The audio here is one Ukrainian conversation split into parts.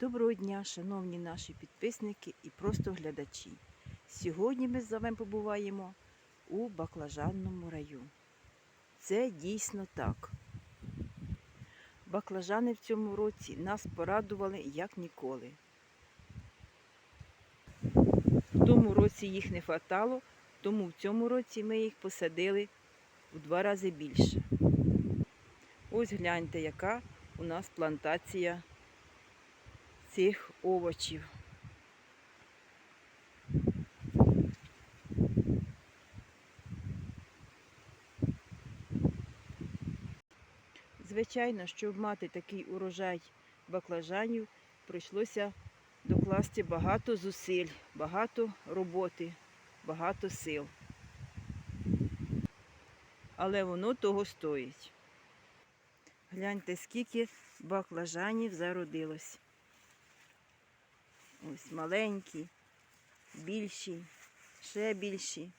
Доброго дня, шановні наші підписники і просто глядачі. Сьогодні ми з вами побуваємо у баклажанному раю. Це дійсно так. Баклажани в цьому році нас порадували як ніколи. В тому році їх не хватало, тому в цьому році ми їх посадили в два рази більше. Ось гляньте, яка у нас плантація цих овочів. Звичайно, щоб мати такий урожай баклажанів, прийшлося докласти багато зусиль, багато роботи, багато сил. Але воно того стоїть. Гляньте, скільки баклажанів зародилось. Ось маленькі, більші, ще більші.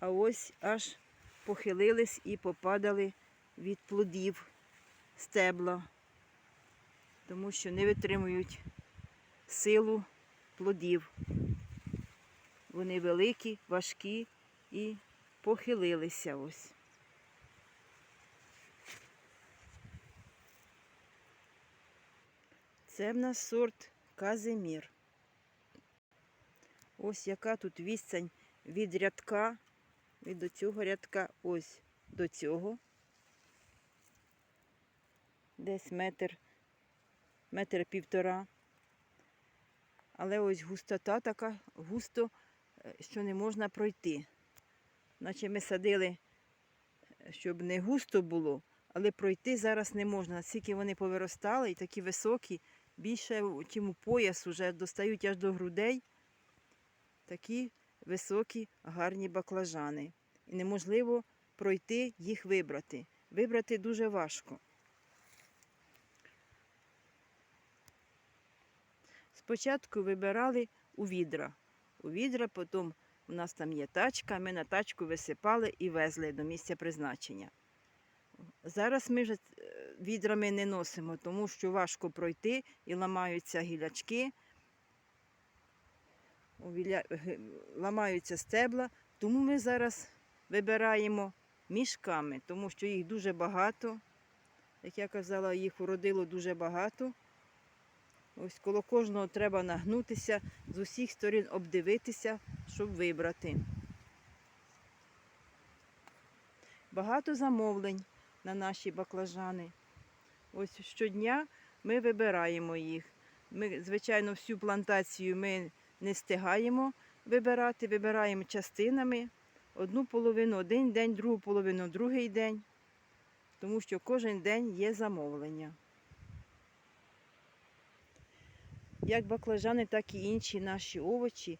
А ось аж похилились і попадали від плодів стебла, тому що не витримують силу плодів. Вони великі, важкі і похилилися ось. Це в нас сорт Казимір. Ось яка тут відстань від рядка, від цього рядка ось до цього. Десь метр, метр півтора. Але ось густота така густо, е, що не можна пройти. Наче ми садили, щоб не густо було, але пройти зараз не можна. Наскільки вони повиростали і такі високі, більше, чим у пояс, уже достають аж до грудей. Такі високі, гарні баклажани. І неможливо пройти їх вибрати. Вибрати дуже важко. Спочатку вибирали у відра. У відра, потім у нас там є тачка, ми на тачку висипали і везли до місця призначення. Зараз ми вже е, відрами не носимо, тому що важко пройти і ламаються гілячки, ламаються стебла, тому ми зараз вибираємо мішками, тому що їх дуже багато. Як я казала, їх уродило дуже багато. Ось коло кожного треба нагнутися, з усіх сторін обдивитися, щоб вибрати. Багато замовлень на наші баклажани. Ось щодня ми вибираємо їх. Ми, звичайно, всю плантацію ми не встигаємо вибирати, вибираємо частинами. Одну половину один день, другу половину другий день, тому що кожен день є замовлення. Як баклажани, так і інші наші овочі.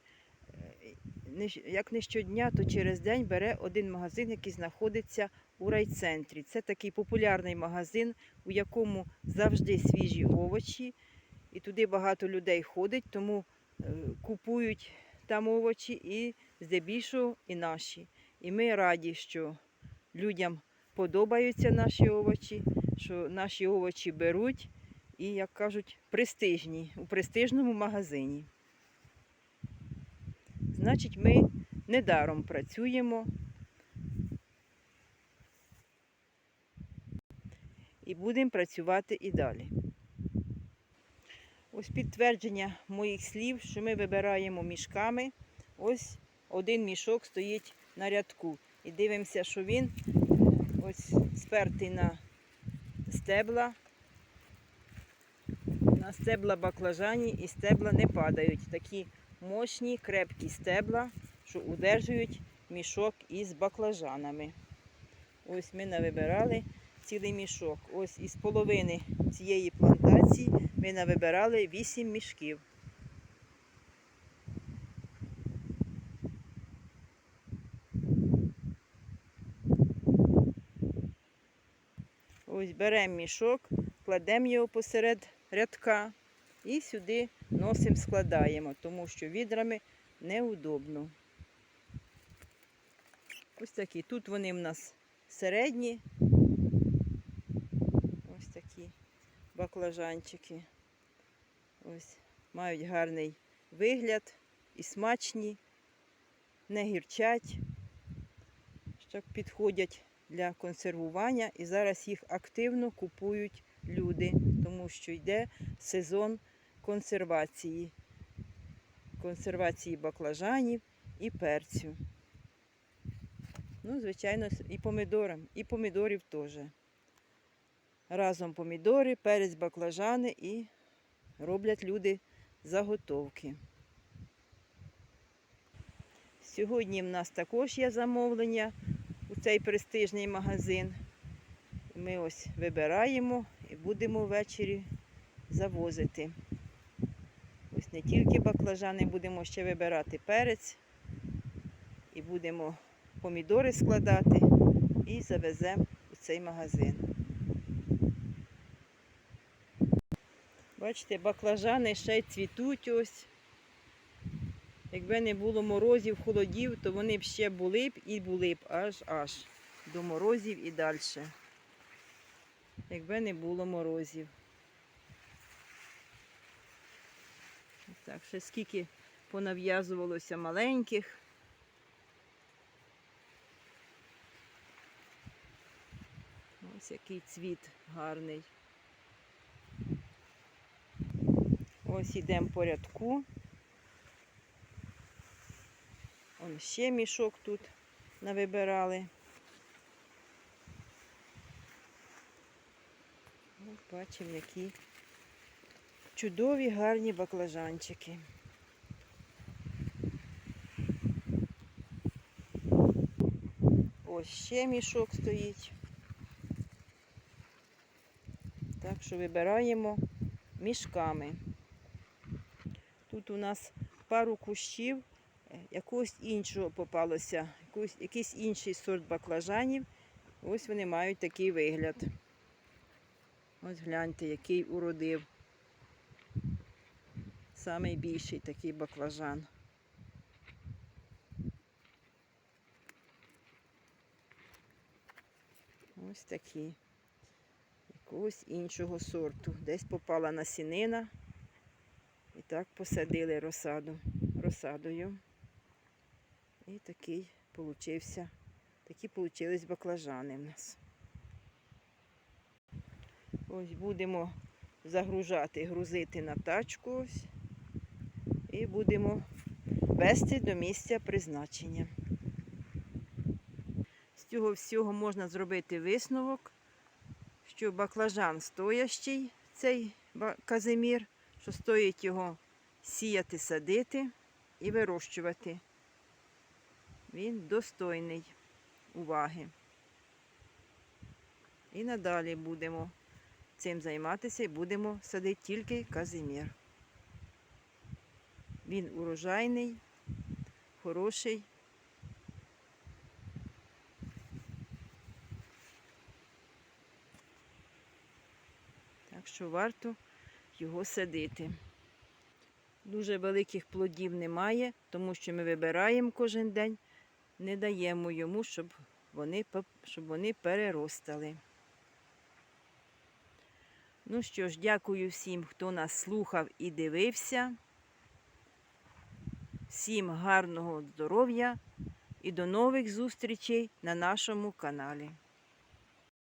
е, Як не щодня, то через день бере один магазин, який знаходиться у райцентрі. Це такий популярний магазин, у якому завжди свіжі овочі. І туди багато людей ходить, тому е, купують там овочі і здебільшого і наші. І ми раді, що людям подобаються наші овочі, що наші овочі беруть і, як кажуть, престижні, у престижному магазині. Значить, ми недаром працюємо і будемо працювати і далі. Ось підтвердження моїх слів, що ми вибираємо мішками. Ось один мішок стоїть на рядку. І дивимося, що він ось спертий на стебла. На стебла баклажані і стебла не падають. Такі мощні, крепкі стебла, що удержують мішок із баклажанами. Ось ми навибирали цілий мішок. Ось із половини цієї плантації ми навибирали 8 мішків. Ось беремо мішок, кладемо його посеред рядка і сюди носимо, складаємо, тому що відрами неудобно. Ось такі. Тут вони в нас середні. Ось такі. Баклажанчики. Ось мають гарний вигляд і смачні, не гірчать, що підходять для консервування. І зараз їх активно купують люди, тому що йде сезон консервації. Консервації баклажанів і перцю. Ну, звичайно, і помідорам, і помідорів теж. Разом помідори, перець, баклажани і роблять люди заготовки. Сьогодні в нас також є замовлення у цей престижний магазин. Ми ось вибираємо і будемо ввечері завозити. Ось не тільки баклажани, будемо ще вибирати перець і будемо помідори складати і завеземо у цей магазин. Бачите, баклажани ще й цвітуть ось. Якби не було морозів, холодів, то вони б ще були б і були б аж аж до морозів і далі. Якби не було морозів. Так, ще скільки понав'язувалося маленьких. Ось який цвіт гарний. Ось йдемо по рядку. Он ще мішок тут навибирали. Ось бачимо, які чудові гарні баклажанчики. Ось ще мішок стоїть. Так що вибираємо мішками. Тут у нас пару кущів е, якогось іншого попалося, якийсь, якийсь інший сорт баклажанів. Ось вони мають такий вигляд. Ось гляньте, який уродив. Самий більший такий баклажан. Ось такі. Якогось іншого сорту. Десь попала насінина. Так посадили розсаду, розсадою. І такий получився, такі получились баклажани в нас. Ось будемо загружати, грузити на тачку ось. І будемо вести до місця призначення. З цього всього можна зробити висновок, що баклажан стоящий, цей казимір, що стоїть його сіяти, садити і вирощувати. Він достойний уваги. І надалі будемо цим займатися і будемо садити тільки казимір. Він урожайний, хороший. Так що варто його садити. Дуже великих плодів немає, тому що ми вибираємо кожен день, не даємо йому, щоб вони, щоб вони переростали. Ну що ж, дякую всім, хто нас слухав і дивився. Всім гарного здоров'я і до нових зустрічей на нашому каналі.